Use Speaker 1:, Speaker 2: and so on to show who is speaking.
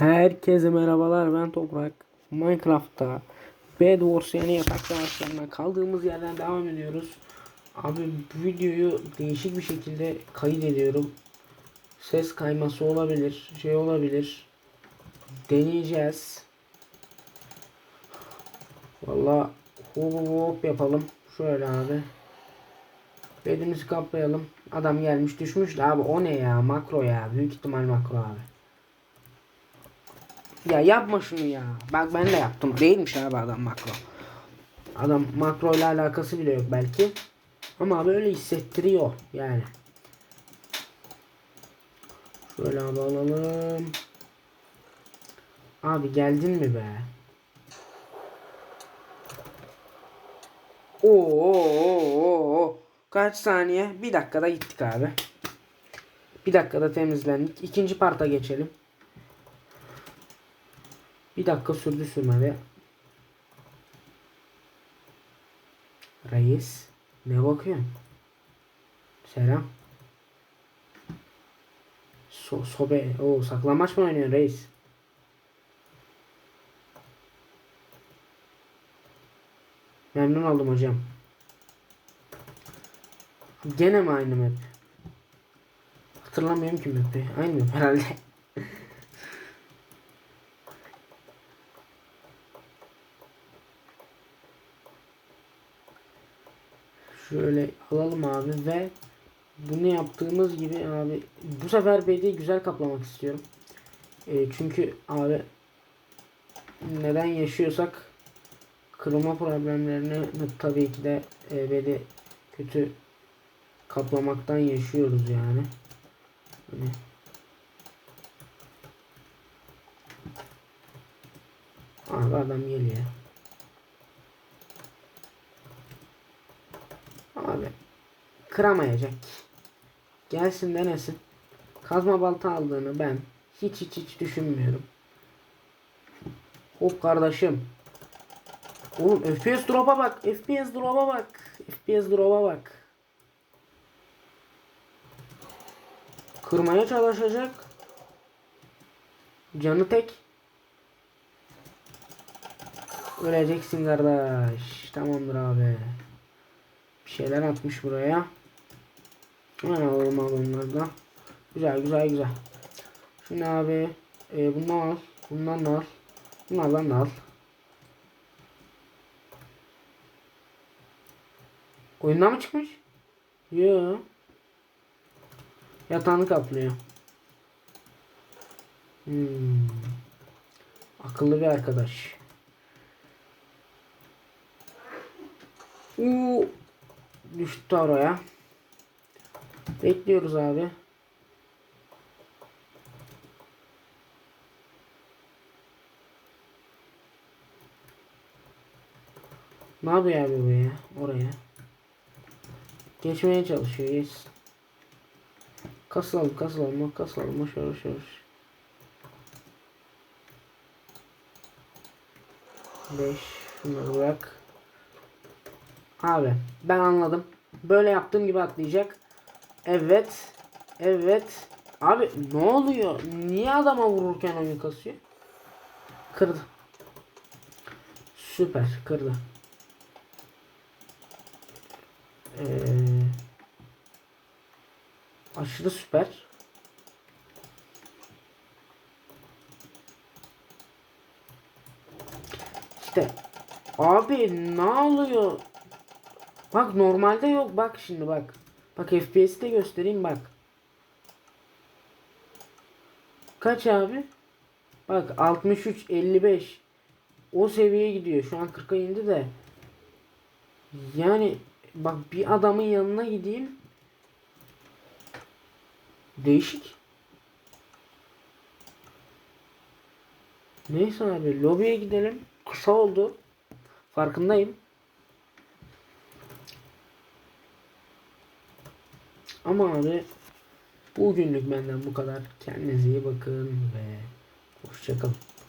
Speaker 1: Herkese merhabalar ben Toprak. Minecraft'ta Bed Wars yani yatak savaşlarına kaldığımız yerden devam ediyoruz. Abi bu videoyu değişik bir şekilde kayıt ediyorum. Ses kayması olabilir, şey olabilir. Deneyeceğiz. Valla hop hop yapalım. Şöyle abi. Bedimizi kaplayalım. Adam gelmiş düşmüş de abi o ne ya makro ya. Büyük ihtimal makro abi. Ya yapma şunu ya. Bak ben de yaptım. Değilmiş abi adam makro. Adam makro ile alakası bile yok belki. Ama böyle hissettiriyor yani. Şöyle abi alalım. Abi geldin mi be? Oo, oo. Kaç saniye? Bir dakikada gittik abi. Bir dakikada temizlendik. İkinci parta geçelim. Bir dakika sürdü sürmedi. Reis. Ne bakıyorsun? Selam. So sobe. Oo saklanmaç mı oynuyorsun reis? Memnun oldum hocam. Gene mi aynı map? Hatırlamıyorum ki map'i. Aynı map herhalde. Şöyle alalım abi ve bunu yaptığımız gibi abi bu sefer BD'yi güzel kaplamak istiyorum. E, çünkü abi neden yaşıyorsak kırılma problemlerini tabii ki de e, BD kötü kaplamaktan yaşıyoruz yani. Hani Abi adam geliyor. Abi kıramayacak. Gelsin denesin. Kazma balta aldığını ben hiç hiç hiç düşünmüyorum. Hop kardeşim. Oğlum FPS drop'a bak. FPS drop'a bak. FPS drop'a bak. Kırmaya çalışacak. Canı tek. Öleceksin kardeş. Tamamdır abi. Bir şeyler atmış buraya. Hemen alalım onları da. Güzel güzel güzel. Şimdi abi e, bundan al. Bundan da al. Bunlardan da al. Oyundan mı çıkmış? Yo. Yatağını kaplıyor. Hmm. Akıllı bir arkadaş. Uuu. Düştü oraya. Bekliyoruz abi. Ne yapıyor abi bu ya? Oraya. Geçmeye çalışıyor. Yes. Kasılalım kasılalım kasılalım. Boş ver boş. 5 şunları bırak. Abi ben anladım. Böyle yaptığım gibi atlayacak. Evet. Evet. Abi ne oluyor? Niye adama vururken oyun kasıyor? Kırdı. Süper kırdı. Ee, aşırı süper. İşte abi ne oluyor? Bak normalde yok bak şimdi bak. Bak FPS'i de göstereyim bak. Kaç abi? Bak 63 55 o seviyeye gidiyor. Şu an 40'a indi de. Yani bak bir adamın yanına gideyim. Değişik. Neyse abi lobiye gidelim. Kısa oldu. Farkındayım. Ama abi bugünlük benden bu kadar. Kendinize iyi bakın ve hoşçakalın.